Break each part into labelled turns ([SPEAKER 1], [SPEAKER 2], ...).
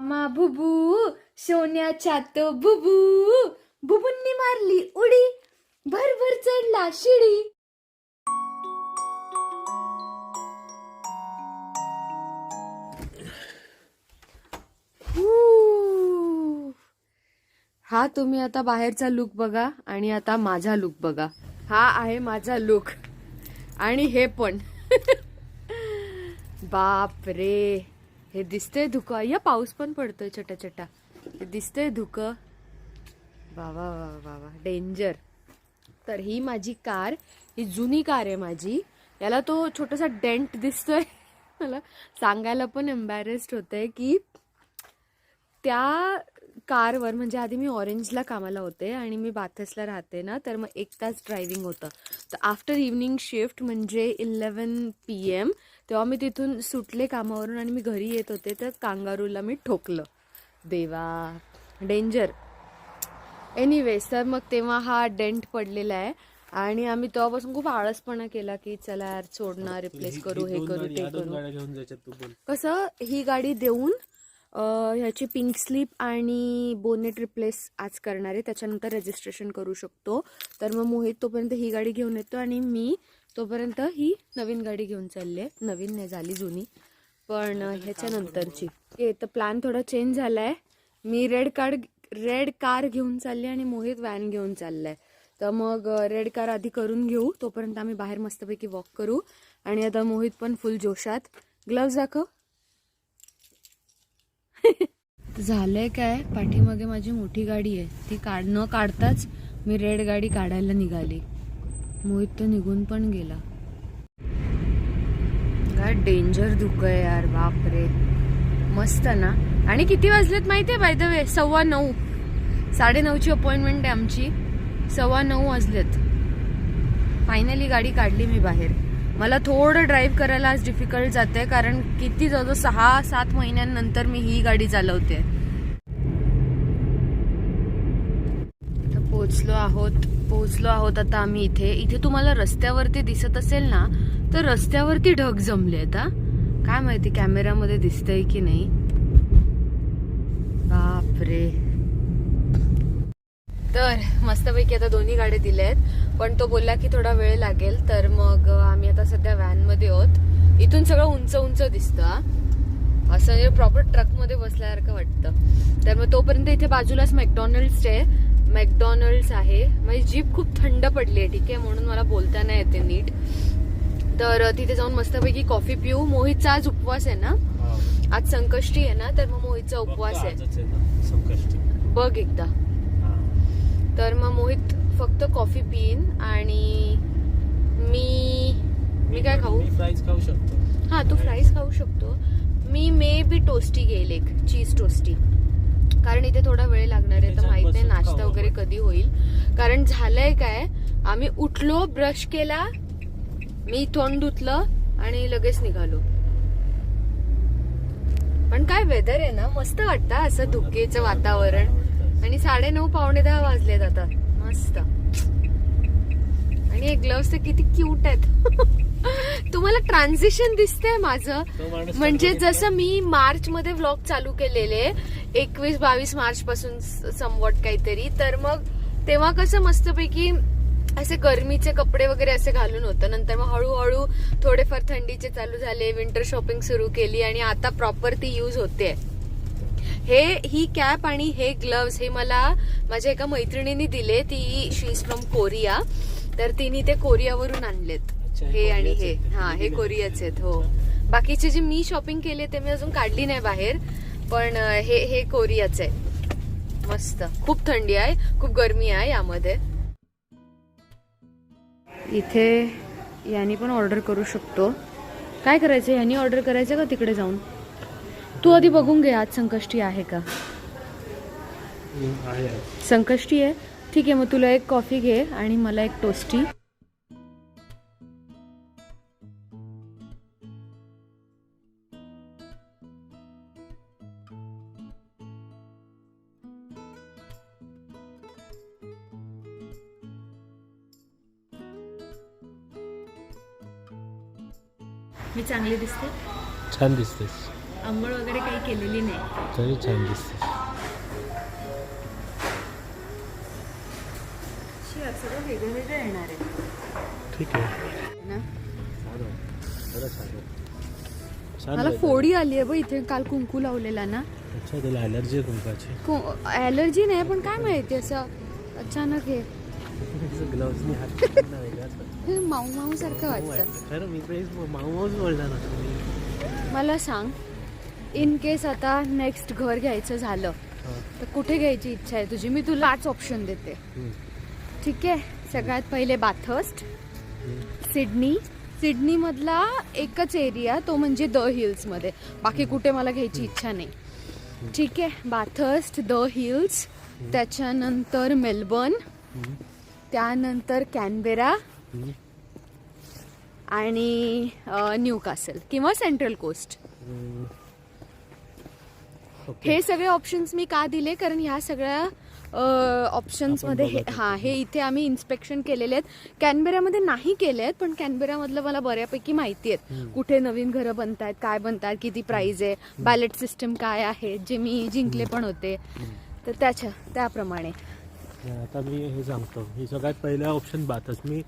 [SPEAKER 1] मा बुबू सोन्याच्या तो बुबू. बुबूंनी मारली उडी. भर भर चढला शिडी. हा तुम्ही आता बाहेरचा लुक बघा आणि आता माझा लुक बघा. हा आहे माझा लुक आणि हे पण. बाप रे हे दिसतंय धुकं. या पाऊस पण पडतोय छोटा छोटा हे दिसतंय धुकं. वा वा वा वा वा डेंजर तर ही माझी कार ही जुनी कार आहे माझी. याला तो छोटासा डेंट दिसतोय. मला सांगायला पण एम्बॅरेस्ड होतंय की त्या कारवर म्हणजे आधी मी ऑरेंजला कामाला होते आणि मी बाथसला राहते ना तर मग एक तास ड्रायव्हिंग होतं. तर आफ्टर इव्हनिंग शिफ्ट म्हणजे इलेवन पी एम तेव्हा मी तिथून सुटले कामावरून आणि मी घरी येत होते तर कांगारूला मी ठोकलं. देवा डेंजर एनिवेज तर मग तेव्हा हा डेंट पडलेला आहे आणि आम्ही तेव्हापासून खूप आळसपणा केला की चला यार सोडणार रिप्लेस करू हे करू ते करू. कसं ही गाडी देऊन ह्याची पिंक स्लिप आणि बोनेट रिप्लेस आज करणार आहे. त्याच्यानंतर रजिस्ट्रेशन करू शकतो. तर मग मोहित तोपर्यंत ही गाडी घेऊन येतो आणि मी तोपर्यंत ही नवीन गाडी घेऊन चालली आहे नवीन नाही झाली जुनी. पण ह्याच्यानंतरची. हे तर प्लॅन थोडा चेंज झाला आहे मी रेड कार्ड रेड कार घेऊन चालली आणि मोहित व्हॅन घेऊन चाललाय. तर मग रेड कार आधी करून घेऊ. तोपर्यंत आम्ही बाहेर मस्तपैकी वॉक करू. आणि आता मोहित पण फुल जोशात. ग्लव्ज दाखव. झालंय काय? पाठीमागे माझी मोठी गाडी आहे. ती काढ न काढताच मी रेड गाडी काढायला निघाली. मोहित तर निघून पण गेला. काय डेंजर धुक आहे यार बापरे. मस्त ना. आणि किती वाजलेत माहितीये बाय द वे सव्वा नऊ. साडे नऊची अपॉइंटमेंट आहे आमची. सव्वा नऊ वाजलेत. फायनली गाडी काढली मी बाहेर. मला थोडं ड्राईव्ह करायला आज डिफिकल्ट जाते कारण किती जवळ सहा सात महिन्यांनंतर मी ही गाडी चालवते पोहोचलो पोचलो आहोत पोहोचलो आहोत आता आम्ही इथे. इथे तुम्हाला रस्त्यावरती दिसत असेल ना तर रस्त्यावरती ढग जमले आहेत हा. काय माहिती कॅमेऱ्यामध्ये दिसतंय की नाही? बापरे. तर मस्तपैकी आता दोन्ही गाड्या दिल्या आहेत पण तो बोलला की थोडा वेळ लागेल तर मग आम्ही आता सध्या व्हॅनमध्ये आहोत. इथून सगळं उंच उंच दिसतं हा. असं म्हणजे प्रॉपर ट्रकमध्ये बसल्यासारखं वाटतं. तर मग तोपर्यंत इथे बाजूलाच मॅकडॉनल्ड्स आहे. मॅकडॉनल्ड्स आहे. माझी जीप खूप थंड पडली आहे ठीक आहे? म्हणून मला बोलता नाही येते नीट. तर तिथे जाऊन मस्तपैकी कॉफी पिऊ. मोहितचा आज उपवास आहे ना? आज संकष्टी आहे ना? तर मग मोहितचा उपवास आहे. बघ एकदा. तर मग मोहित फक्त कॉफी पिईन आणि मी मी काय खाऊ?
[SPEAKER 2] मी फ्राईज खाऊ शकतो.
[SPEAKER 1] हा तू फ्राईज खाऊ शकतो. मी मे बी टोस्टी घेईल एक चीज टोस्टी कारण इथे थोडा वेळ लागणार आहे तर माहीत नाही नाश्ता वगैरे. कधी होईल. कारण झालंय काय आम्ही उठलो ब्रश केला मी तोंड धुतलं आणि लगेच निघालो. पण काय वेदर आहे ना मस्त वाटतं असं धुकेचं वातावरण. आणि साडे नऊ पावणे दहा वाजलेत आता. मस्त. आणि हे ग्लव्स तर किती क्यूट आहेत. तुम्हाला ट्रान्झिशन दिसतंय माझं. म्हणजे? जसं मी मार्च मध्ये व्लॉग चालू केलेले एकवीस बावीस मार्च पासून समवट काहीतरी. तर मग तेव्हा कसं मस्तपैकी असे गरमीचे कपडे वगैरे असे घालून होतं. नंतर मग हळूहळू थोडेफार थंडीचे चालू झाले विंटर शॉपिंग सुरू केली आणि आता प्रॉपर ती यूज होते हे ही कॅप आणि हे ग्लव्स हे मला माझ्या एका मैत्रिणीने दिले. ती शी इज फ्रॉम कोरिया तर तिने ते कोरियावरून आणलेत.
[SPEAKER 2] हे
[SPEAKER 1] आणि हे. हा हे कोरियाचे आहेत हो. बाकीचे जे मी शॉपिंग केले ते मी अजून काढली नाही बाहेर. पण हे हे कोरियाचे आहे. मस्त. खूप थंडी आहे खूप गरमी आहे यामध्ये. इथे यांनी पण ऑर्डर करू शकतो. काय करायचं यांनी ऑर्डर करायचं का तिकडे जाऊन? तू आधी बघून घे आज संकष्टी आहे का?
[SPEAKER 2] हम्म, आहे आहे.
[SPEAKER 1] संकष्टी आहे. ठीक आहे मग तुला एक कॉफी घे आणि मला एक टोस्टी. दिसते?
[SPEAKER 2] छान दिसतेस
[SPEAKER 1] आंघोळ वगैरे काही केलेली नाही.
[SPEAKER 2] तरी छान दिसते.
[SPEAKER 1] सगळं वेगळं वेगळं येणार आहे.
[SPEAKER 2] ठीक आहे.
[SPEAKER 1] ना? मला. फोडी आली आहे बघ इथे काल कुंकू लावलेला ना.
[SPEAKER 2] अच्छा तुला अलर्जी आहे कुंकाची.
[SPEAKER 1] ॲलर्जी नाही पण काय माहिती असं अचानक हे.
[SPEAKER 2] ग्लव्सनी हात पकडणं वेगळाच वाटतं.
[SPEAKER 1] माऊ माऊ सारखं वाटतं.
[SPEAKER 2] वाटतं. खरं मी तेच माऊ माऊच बोलणार ना तुम्ही
[SPEAKER 1] मला सांग इन केस आता नेक्स्ट घर घ्यायचं झालं. तर कुठे घ्यायची इच्छा आहे तुझी? मी तुला पाच ऑप्शन देते. ठीक आहे? सगळ्यात पहिले बाथर्स्ट. Sydney Sydney. मधला एकच एरिया तो म्हणजे द हिल्समध्ये बाकी कुठे मला घ्यायची इच्छा नाही. ठीक आहे? बाथर्स्ट द हिल्स त्याच्यानंतर मेलबर्न. त्यानंतर कॅनबेरा. आणि न्यू कासल किंवा सेंट्रल कोस्ट. हे सगळे ऑप्शन्स मी का दिले? कारण ह्या सगळ्या ऑप्शन्स
[SPEAKER 2] आपण
[SPEAKER 1] मध्ये हे- हा हे इथे आम्ही इन्स्पेक्शन केलेले आहेत. कॅनबेरामध्ये नाही केले आहेत पण कॅनबेरामधलं मला बऱ्यापैकी माहिती आहेत. कुठे नवीन घरं बनतायत काय बनतात किती प्राइस आहे बॅलेट सिस्टम काय आहे जे मी जिंकले पण होते. तर त्याच्या त्याप्रमाणे.
[SPEAKER 2] आता मी हे सांगतो मी सगळ्यात पहिला ऑप्शन बातच. मी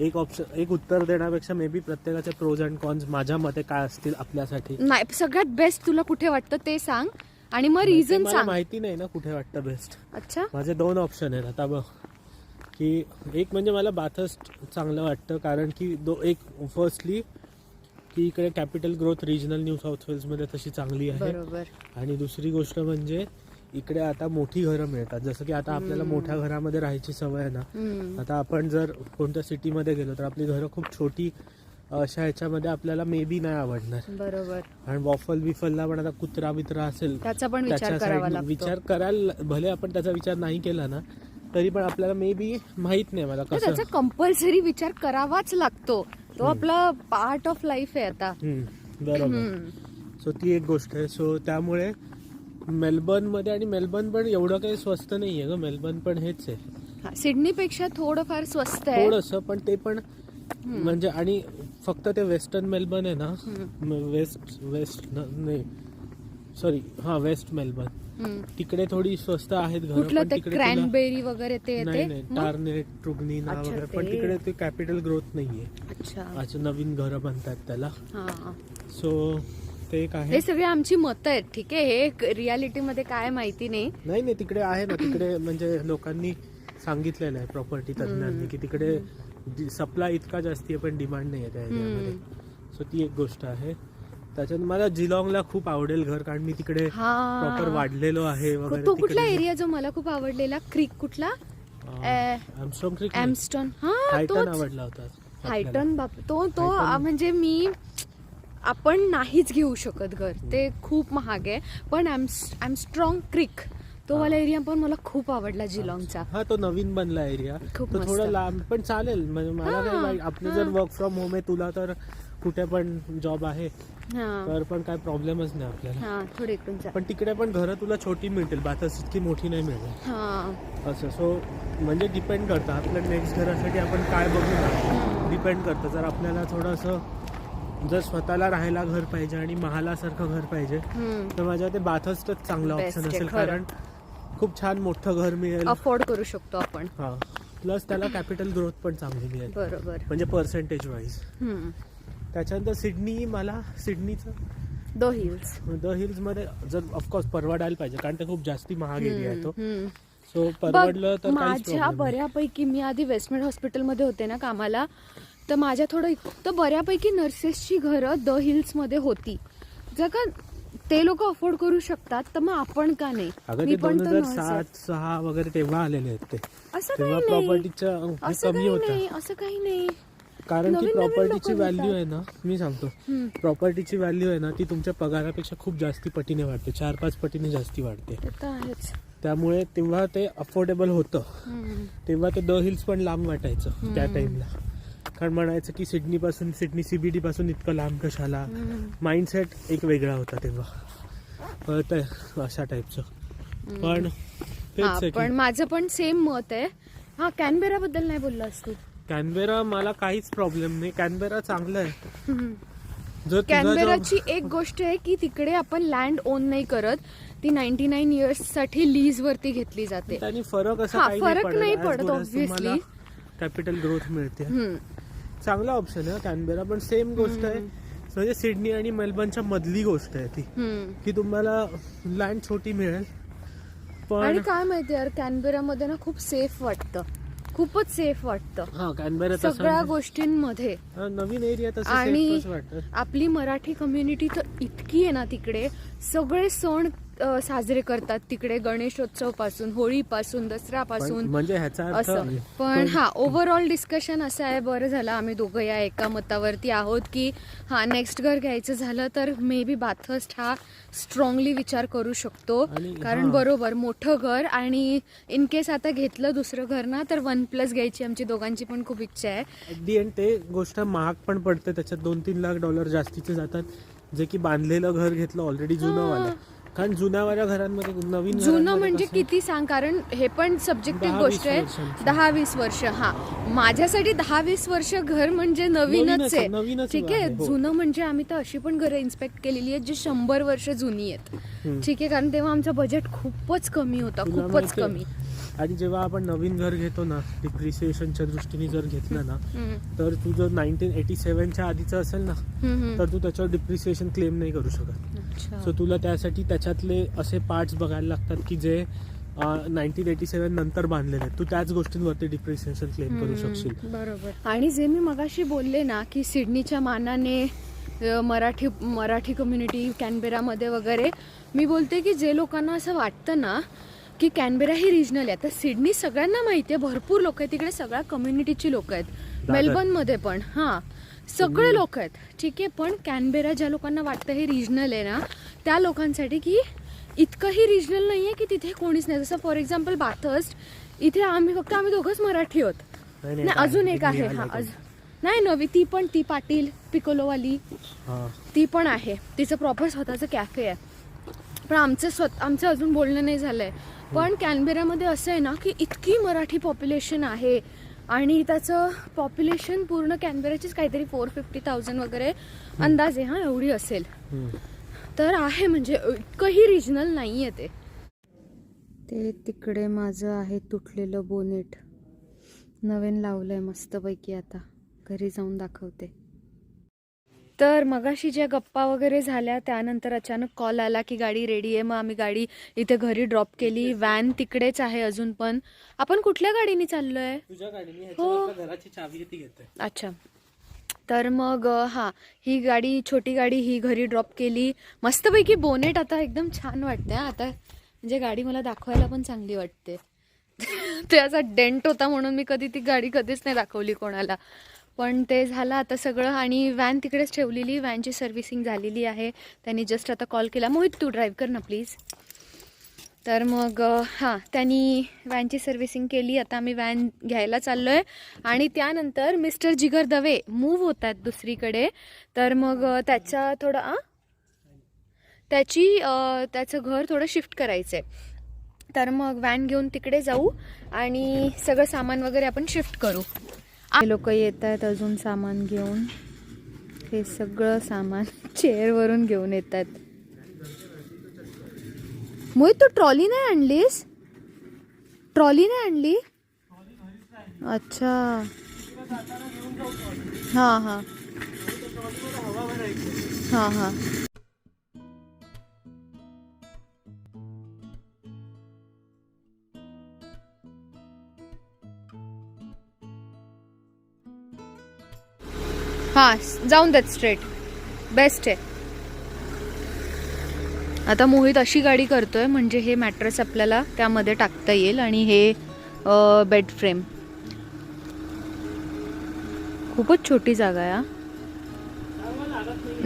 [SPEAKER 2] एक ऑप्शन एक उत्तर देण्यापेक्षा मे बी प्रत्येकाचे प्रोज अँड कॉन्स माझ्या मते काय असतील आपल्यासाठी.
[SPEAKER 1] नाही सगळ्यात बेस्ट तुला कुठे वाटतं ते सांग. आणि मग रिझन
[SPEAKER 2] मला
[SPEAKER 1] सांग.
[SPEAKER 2] माहिती नाही ना कुठे वाटतं बेस्ट
[SPEAKER 1] अच्छा.
[SPEAKER 2] माझे दोन ऑप्शन आहेत. आता बघ की एक म्हणजे मला बाथस्ट चांगलं वाटतं कारण की दो एक फर्स्टली की इकडे capital growth regional new south वेल्समध्ये तशी चांगली आहे. आणि दुसरी गोष्ट म्हणजे इकडे आता मोठी घरं मिळतात. जसं की आता आपल्याला मोठ्या घरामध्ये राहायची सवय आहे ना. आता आपण जर कोणत्या सिटीमध्ये गेलो तर आपली घरं खूप छोटी अशा ह्याच्यामध्ये आपल्याला मे बी नाही आवडणार.
[SPEAKER 1] बरोबर.
[SPEAKER 2] आणि वॉफल बिफलला पण आता कुत्रा बित्रा असेल
[SPEAKER 1] त्याचा पण विचार करावा लागतो.
[SPEAKER 2] विचार करायला भले आपण त्याचा विचार नाही केला ना तरी पण आपल्याला मे बी माहीत नाही मला कसं.
[SPEAKER 1] त्याचा कंपल्सरी विचार करावाच लागतो. तो आपला पार्ट ऑफ लाईफ आहे आता.
[SPEAKER 2] बरोबर. सो ती एक गोष्ट आहे. सो त्यामुळे मेलबर्नमध्ये आणि मेलबर्न पण एवढं काही स्वस्त नाहीये ग. मेलबर्न पण हेच आहे.
[SPEAKER 1] सिडनीपेक्षा थोडंफार स्वस्त आहे.
[SPEAKER 2] थोडस पण ते पण म्हणजे आणि फक्त ते वेस्टर्न मेलबर्न आहे ना? वेस्ट वेस्ट नाही. सॉरी हा वेस्ट मेलबर्न.
[SPEAKER 1] हम्म.
[SPEAKER 2] तिकडे थोडी स्वस्त आहेत घरं
[SPEAKER 1] कुठलं
[SPEAKER 2] पण
[SPEAKER 1] ते
[SPEAKER 2] तिकडे तुला-
[SPEAKER 1] क्रॅनबेरी वगैरे ते
[SPEAKER 2] नाही
[SPEAKER 1] येते?
[SPEAKER 2] नाही
[SPEAKER 1] मग?
[SPEAKER 2] टार्नेट ट्रुगनीना
[SPEAKER 1] अच्छा,
[SPEAKER 2] वगैरे पण
[SPEAKER 1] ते.
[SPEAKER 2] तिकडे ते कॅपिटल ग्रोथ नाहीये.
[SPEAKER 1] अच्छा.
[SPEAKER 2] नवीन घरं बनतात त्याला.
[SPEAKER 1] हा
[SPEAKER 2] सो ते एक आहे.
[SPEAKER 1] हे सगळे आमची मतं आहेत ठीक आहे? हे रियालिटी मध्ये काय माहिती नाही.
[SPEAKER 2] नाही नाही तिकडे आहे ना तिकडे म्हणजे लोकांनी सांगितलेलं आहे प्रॉपर्टी तज्ञांनी की तिकडे सप्लाय इतका जास्ती आहे पण डिमांड नाही आहे त्या एरियामध्ये सो ती एक गोष्ट आहे. त्याच्यात मला जिलॉंगला खूप आवडेल घर कारण मी तिकडे प्रॉपर
[SPEAKER 1] हा
[SPEAKER 2] वाढलेलो आहे वगैरे
[SPEAKER 1] तो कुठला एरिया जो मला खूप आवडलेला? क्रिक कुठला?
[SPEAKER 2] आमस्ट्रॉंग क्रिक
[SPEAKER 1] एमस्टॉन हा
[SPEAKER 2] हायटन आवडला होता.
[SPEAKER 1] हायटन बाप तो तो म्हणजे मी आपण नाहीच घेऊ शकत घर. ते खूप महाग आहे. पण स्ट्रॉंग क्रिक तो वाला एरिया पण मला खूप आवडला जिलॉंगचा
[SPEAKER 2] हा तो नवीन बनला एरिया
[SPEAKER 1] खूप.
[SPEAKER 2] थोडा लांब पण चालेल. म्हणजे मला वाईट- आपलं जर. वर्क फ्रॉम होम आहे तुला तर कुठे पण जॉब आहे तर पण काय प्रॉब्लेमच नाही आपल्याला.
[SPEAKER 1] हा
[SPEAKER 2] पण तिकडे पण घरं तुला छोटी मिळतील. बातच इतकी मोठी नाही
[SPEAKER 1] हा.
[SPEAKER 2] असं सो म्हणजे डिपेंड करतं. आपल्या नेक्स्ट घरासाठी आपण काय बघू डिपेंड करतं. जर आपल्याला थोडंसं जर स्वतःला राहायला घर पाहिजे आणि महालासारखं घर पाहिजे तर माझ्या ते बाथच चांगलं ऑप्शन असेल. कारण खूप छान मोठं घर मिळेल.
[SPEAKER 1] अफोर्ड करू शकतो आपण.
[SPEAKER 2] हा. प्लस त्याला कॅपिटल ग्रोथ पण चांगली मिळेल.
[SPEAKER 1] बरोबर.
[SPEAKER 2] म्हणजे पर्सेंटेज वाईज त्याच्यानंतर सिडनी मला सिडनीचं
[SPEAKER 1] द हिल्स
[SPEAKER 2] द हिल्समध्ये जर ऑफकोर्स परवडायला पाहिजे कारण ते खूप जास्ती महाग एरिया आहे तो. सो परवडलं तर
[SPEAKER 1] माझ्या. बऱ्यापैकी मी आधी वेस्टमेंट हॉस्पिटलमध्ये होते ना कामाला. तर माझ्या थोडं तर बऱ्यापैकी नर्सेसची घरं द हिल्समध्ये होती. जर का ते लोक अफोर्ड करू शकतात तर मग आपण का नाही? मी पण तर.
[SPEAKER 2] सात सहा वगैरे तेव्हा आलेले आहेत ते.
[SPEAKER 1] असं
[SPEAKER 2] तेव्हा
[SPEAKER 1] काही नाही. असं
[SPEAKER 2] कमी
[SPEAKER 1] काही
[SPEAKER 2] होता.
[SPEAKER 1] नाही असं काही नाही.
[SPEAKER 2] कारण की प्रॉपर्टीची व्हॅल्यू. आहे ना मी सांगतो. प्रॉपर्टीची व्हॅल्यू आहे ना ती तुमच्या पगारापेक्षा खूप जास्ती पटीने वाढते. चार पाच पटीने जास्ती वाढते. त्यामुळे तेव्हा ते अफोर्डेबल होतं. तेव्हा ते द हिल्स पण लांब वाटायचं त्या. टाइमला कारण म्हणायचं की सिडनी पासून सिडनी सीबीडी पासून इतकं लांब कशाला? माइंडसेट एक वेगळा होता तेव्हा. अशा टाईपचं पण
[SPEAKER 1] पण माझं पण सेम मत आहे. हा कॅनबेरा बद्दल नाही बोललास तू
[SPEAKER 2] कॅनबेरा मला काहीच प्रॉब्लेम नाही. कॅनबेरा चांगलं आहे.
[SPEAKER 1] कॅनबेराची एक गोष्ट आहे की तिकडे आपण लँड ओन नाही करत. ती नाईन्टी नाईन इयर्ससाठी लीज वरती घेतली जाते.
[SPEAKER 2] फरक असा काही
[SPEAKER 1] फरक नाही पडत, obviously.
[SPEAKER 2] कॅपिटल ग्रोथ मिळते. चांगला ऑप्शन आहे कॅनबेरा पण सेम गोष्ट आहे. म्हणजे सिडनी आणि मेलबर्नच्या मधली गोष्ट आहे ती. की तुम्हाला लँड छोटी मिळेल.
[SPEAKER 1] आणि
[SPEAKER 2] पण
[SPEAKER 1] काय माहिती यार कॅनबेरा मध्ये ना खूप सेफ वाटतं. खूपच सेफ वाटतं.
[SPEAKER 2] हा कॅनबेरा
[SPEAKER 1] सगळ्या
[SPEAKER 2] तसं
[SPEAKER 1] गोष्टींमध्ये.
[SPEAKER 2] हा, नवीन एरिया तसं
[SPEAKER 1] आणि
[SPEAKER 2] safeच वाटतं.
[SPEAKER 1] आपली मराठी कम्युनिटी तर इतकी आहे ना तिकडे. सगळे सण साजरे करतात. तिकडे गणेशोत्सवपासून होळी पासून दसरा
[SPEAKER 2] पण
[SPEAKER 1] पासून
[SPEAKER 2] म्हणजे
[SPEAKER 1] असं पण हा ओव्हरऑल डिस्कशन असं आहे बरं झालं आम्ही दोघं या एका मतावरती आहोत की हा नेक्स्ट घर घ्यायचं झालं तर मे बी बाथर्स्ट हा स्ट्रॉंगली विचार करू शकतो. कारण. बरोबर मोठं घर आणि इन केस आता घेतलं दुसरं घर ना तर वन प्लस घ्यायची आमची दोघांची पण खूप इच्छा आहे.
[SPEAKER 2] ते गोष्ट महाग पण पडते त्याच्यात दोन तीन लाख डॉलर जास्तीचे जातात. जे की बांधलेलं घर घेतलं ऑलरेडी जुनं वालं. कारण जुन्यावाल्या घरांमध्ये नवीन
[SPEAKER 1] जुनं
[SPEAKER 2] घरांमध्ये
[SPEAKER 1] म्हणजे
[SPEAKER 2] कसं-
[SPEAKER 1] किती सांग कारण हे पण सब्जेक्टिव्ह
[SPEAKER 2] दहा,
[SPEAKER 1] गोष्ट
[SPEAKER 2] वीस
[SPEAKER 1] आहे
[SPEAKER 2] वर्षांचं.
[SPEAKER 1] दहा वीस वर्ष हा माझ्यासाठी दहा वीस वर्ष घर म्हणजे
[SPEAKER 2] नवीनच
[SPEAKER 1] नवीनच
[SPEAKER 2] आहे,
[SPEAKER 1] आहे
[SPEAKER 2] नवीनच
[SPEAKER 1] ठीक आहे
[SPEAKER 2] आहे, हो.
[SPEAKER 1] जुनं म्हणजे आम्ही तर अशी पण घरं इन्स्पेक्ट केलेली आहेत जी शंभर वर्ष जुनी आहेत
[SPEAKER 2] हम्म.
[SPEAKER 1] ठीक आहे कारण तेव्हा आमचं बजेट खूपच कमी होता
[SPEAKER 2] तुला
[SPEAKER 1] खूपच? कमी
[SPEAKER 2] आणि जेव्हा आपण नवीन घर घेतो ना डिप्रिसिएशनच्या दृष्टीने जर घेतलं ना तर तुझं नाईन्टीन एटी सेव्हनच्या आधीचं असेल ना. तर तू त्याच्यावर डिप्रिसिएशन क्लेम नाही करू शकत.
[SPEAKER 1] अच्छा.
[SPEAKER 2] सो तुला त्यासाठी त्याच्यातले असे पार्ट्स बघायला लागतात की जे नाईन्टीन एटी सेव्हन नंतर बांधलेले आहेत. तू त्याच गोष्टींवरती डिप्रिसिएशन क्लेम करू शकशील.
[SPEAKER 1] बरोबर. आणि जे मी मगाशी बोलले ना की सिडनीच्या मानाने अ, मराठी मराठी कम्युनिटी कॅनबेरामध्ये वगैरे मी बोलते की जे लोकांना असं वाटतं ना की कॅनबेरा ही रिजनल आहे. तर सिडनी सगळ्यांना माहिती आहे. भरपूर लोक आहेत. तिकडे सगळ्या कम्युनिटीची लोक आहेत.
[SPEAKER 2] दादर.
[SPEAKER 1] मेलबर्नमध्ये पण. हां. सगळे लोक आहेत. ठीक आहे. पण कॅनबेरा ज्या लोकांना वाटतं हे रिजनल आहे ना त्या लोकांसाठी की इतकंही रिजनल नाही आहे की तिथे कोणीच नाही. जसं फॉर एक्झाम्पल बाथर्स्ट इथे आम्ही फक्त आम्ही दोघंच मराठी आहोत.
[SPEAKER 2] नाही,
[SPEAKER 1] अजून एक आहे. हा? अजून. नाही नवी. ती पण ती पाटील पिकोलोवाली. ती पण आहे. तिचं प्रॉपर स्वतःचं कॅफे आहे. पण आमचं स्वत आमचं अजून बोलणं नाही झालंय. पण कॅनबेरामध्ये असं आहे ना की इतकी मराठी पॉप्युलेशन आहे आणि त्याचं पॉप्युलेशन पूर्ण कॅनबेराचीच काहीतरी फोर फिफ्टी थाउजंड वगैरे अंदाजे हा एवढी असेल. तर आहे म्हणजे इतकंही रिजनल नाही आहे ते. ते तिकडे माझं आहे तुटलेलं बोनेट. नवीन लावलंय मस्तपैकी आता. घरी जाऊन दाखवते. तर मगाशी ज्या गप्पा वगैरे झाल्या त्यानंतर अचानक कॉल आला की गाडी रेडी आहे. मग आम्ही गाडी इथे घरी ड्रॉप केली. व्हॅन तिकडेच आहे अजून पण. आपण कुठल्या गाडीने चाललोय?
[SPEAKER 2] तुझ्या गाडीने.
[SPEAKER 1] हो.
[SPEAKER 2] ह्याच्यावरच्या घराची चावी ती घेते
[SPEAKER 1] अच्छा. तर मग हा ही गाडी छोटी गाडी ही घरी ड्रॉप केली. मस्तपैकी बोनेट आता एकदम छान वाटते. आता म्हणजे गाडी मला दाखवायला पण चांगली वाटते. ते असा डेंट होता म्हणून मी कधी ती गाडी कधीच नाही दाखवली कोणाला. पण ते झालं आता सगळं आणि व्हॅन तिकडेच ठेवलेली व्हॅनची सर्व्हिसिंग झालेली आहे. त्यांनी जस्ट आता कॉल केला. मोहित तू ड्राईव्ह कर ना प्लीज तर मग हां त्यांनी व्हॅनची सर्व्हिसिंग केली. आता आम्ही व्हॅन घ्यायला चाललो आहे आणि त्यानंतर मिस्टर जिगर दवे मूव्ह होत आहेत दुसरीकडे. तर मग त्याचा थोडं आ त्याची त्याचं घर थोडं शिफ्ट करायचं आहे तर मग व्हॅन घेऊन तिकडे जाऊ आणि सगळं सामान वगैरे आपण शिफ्ट करू. लोक येत आहेत अजून सामान घेऊन. हे सगळं सामान चेअरवरून घेऊन येत आहेत मोहित तू ट्रॉली नाही आणलीस? ट्रॉली नाही आणली? अच्छा. हां हां. हां हां. हां जाऊन देत स्ट्रेट बेस्ट आहे. आता मोहित अशी गाडी करतोय म्हणजे हे मॅट्रेस आपल्याला त्यामध्ये टाकता येईल आणि हे बेड फ्रेम खूपच छोटी जागा आहे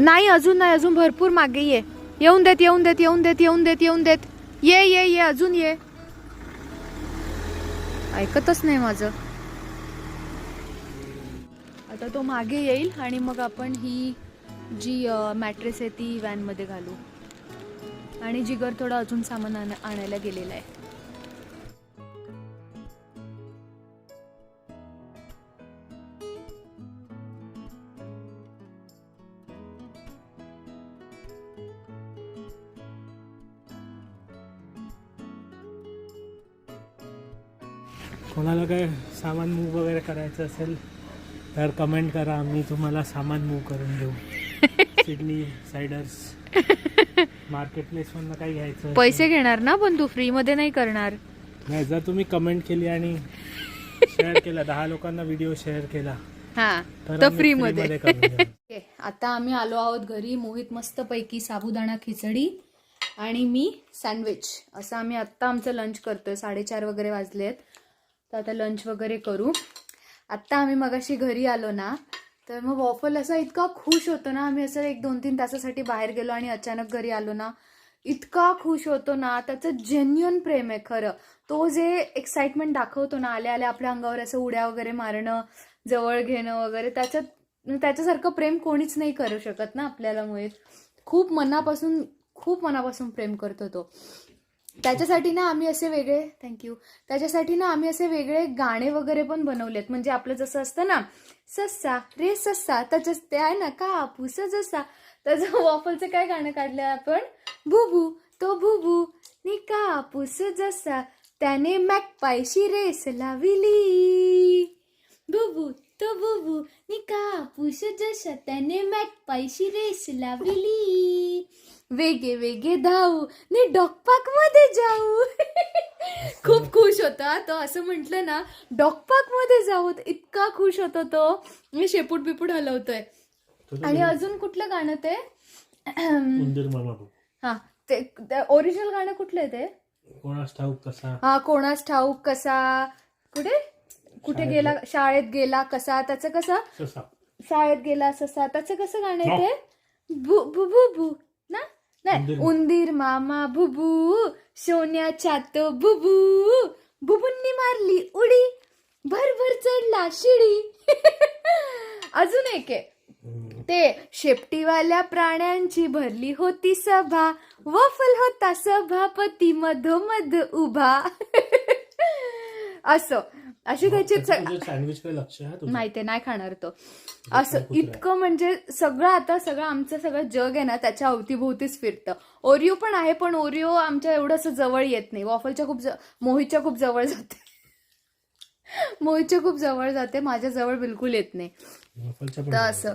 [SPEAKER 1] नाही अजून नाही अजून भरपूर मागे ये. येऊन देत येऊन देत येऊन देत येऊन देत येऊन देत. ये ये ये अजून ये. ऐकतच नाही माझं. तर तो मागे येईल आणि मग आपण ही जी मॅट्रेस आहे ती व्हॅनमध्ये घालू. आणि जिगर थोडं अजून सामान आण आणायला गेलेला आहे.
[SPEAKER 2] कोणाला काय सामान मूव वगैरे करायचं असेल तर कमेंट करा आम्ही तुम्हाला सामान मूव करून देऊ. सिडनी सायडर्स मार्केट प्लेसमधनं काही घ्यायचं.
[SPEAKER 1] पैसे घेणार ना पण तू? फ्री मध्ये नाही करणार.
[SPEAKER 2] नाही जर तुम्ही कमेंट केली आणि शेअर केला दहा लोकांना व्हिडिओ शेअर केला
[SPEAKER 1] हा
[SPEAKER 2] तर
[SPEAKER 1] फ्री मध्ये आता आम्ही आलो आहोत घरी मोहित मस्त पैकी साबुदाणा खिचडी आणि मी सँडविच असं आम्ही आत्ता आमचं लंच करतोय साडेचार वगैरे वाजले आहेत तर आता लंच वगैरे करू. आत्ता आम्ही मगाशी घरी आलो ना तर मग वॉफल असा इतका खुश होतो ना आम्ही असं एक दोन तीन तासासाठी बाहेर गेलो आणि अचानक घरी आलो ना इतका खुश होतो ना त्याचं जेन्युअन प्रेम आहे खरं. तो जे एक्साइटमेंट दाखवतो ना आल्या आल्या आपल्या अंगावर असं उड्या वगैरे मारणं जवळ घेणं वगैरे त्याच्यात त्याच्यासारखं प्रेम कोणीच नाही करू शकत ना आपल्याला मुळे खूप मनापासून खूप मनापासून प्रेम करतो तो. त्याच्यासाठी ना आम्ही असे वेगळे थँक्यू त्याच्यासाठी ना आम्ही असे वेगळे गाणे वगैरे पण बनवलेत. म्हणजे आपलं जसं असतं ना सस्सा रे सस्सा त्याच्या ते आहे ना कापूस जसा त्याचं वॉफलचं काय गाणं काढलं आपण? भुभू तो भुभू नि कापूस जसा त्याने मॅकपायशी रेस लाविली. भुभू तो भुभू नि कापूस जसा त्याने मॅकपायशी रेस लाविली. वेगे वेगे धावू नि डॉगपार्कमध्ये जाऊ. खूप खुश होता तो. असं म्हटलं ना डॉगपार्कमध्ये जाऊ इतका खुश होतो तो. मी शेपूट बिपूट हलवतोय. आणि अजून कुठलं गाणं ते. हा ते ओरिजिनल गाणं कुठलं आहे ते?
[SPEAKER 2] कोणास ठाऊक कसा?
[SPEAKER 1] हा कोणास ठाऊक कसा? कुठे? कुठे गेला शाळेत गेला कसा? त्याचं कसं? शाळेत गेला ससा. त्याचं कसं गाणं आहे ते? भू भू भू भू ना? नाही
[SPEAKER 2] उंदीर.
[SPEAKER 1] मामा भुबू सोन्याच्या तो बुबू बुबूंनी मारली उडी भर भर चढला शिडी अजून एक आहे. ते शेपटीवाल्या प्राण्यांची भरली होती सभा वफल होता सभापती मधोमध उभा असं असे त्याचे
[SPEAKER 2] सँडविच?
[SPEAKER 1] माहितीये नाही खाणार तो. असं. इतकं म्हणजे सगळं आता सगळं आमचं सगळं जग आहे ना त्याच्या अवतीभोवतीच फिरतं. ओरिओ पण आहे पण ओरिओ आमच्या एवढं असं जवळ येत नाही. वॉफलच्या खूप मोहितच्या खूप जवळ जाते. मोहितच्या खूप जवळ जाते माझ्या जवळ बिलकुल येत नाही. तर असं.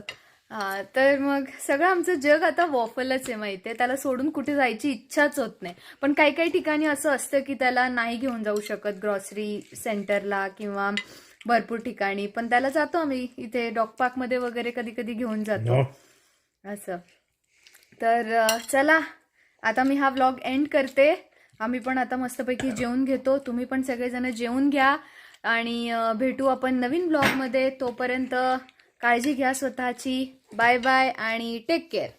[SPEAKER 1] हा तर मग सगळं आमचं जग आता वॉफलच आहे माहितीये. त्याला सोडून कुठे जायची इच्छाच होत नाही. पण काही काही ठिकाणी असं असतं की त्याला नाही घेऊन जाऊ शकत ग्रॉसरी सेंटरला किंवा भरपूर ठिकाणी. पण त्याला जातो आम्ही. इथे डॉग पार्कमध्ये वगैरे कधी कधी घेऊन जातो.
[SPEAKER 2] No.
[SPEAKER 1] असं. तर चला. आता मी हा व्लॉग एंड करते. आम्ही पण आता मस्तपैकी जेवून घेतो. तुम्ही पण सगळेजण जेवून घ्या. आणि भेटू आपण नवीन ब्लॉगमध्ये तोपर्यंत काळजी घ्या स्वतःची. बाय बाय आणि टेक केअर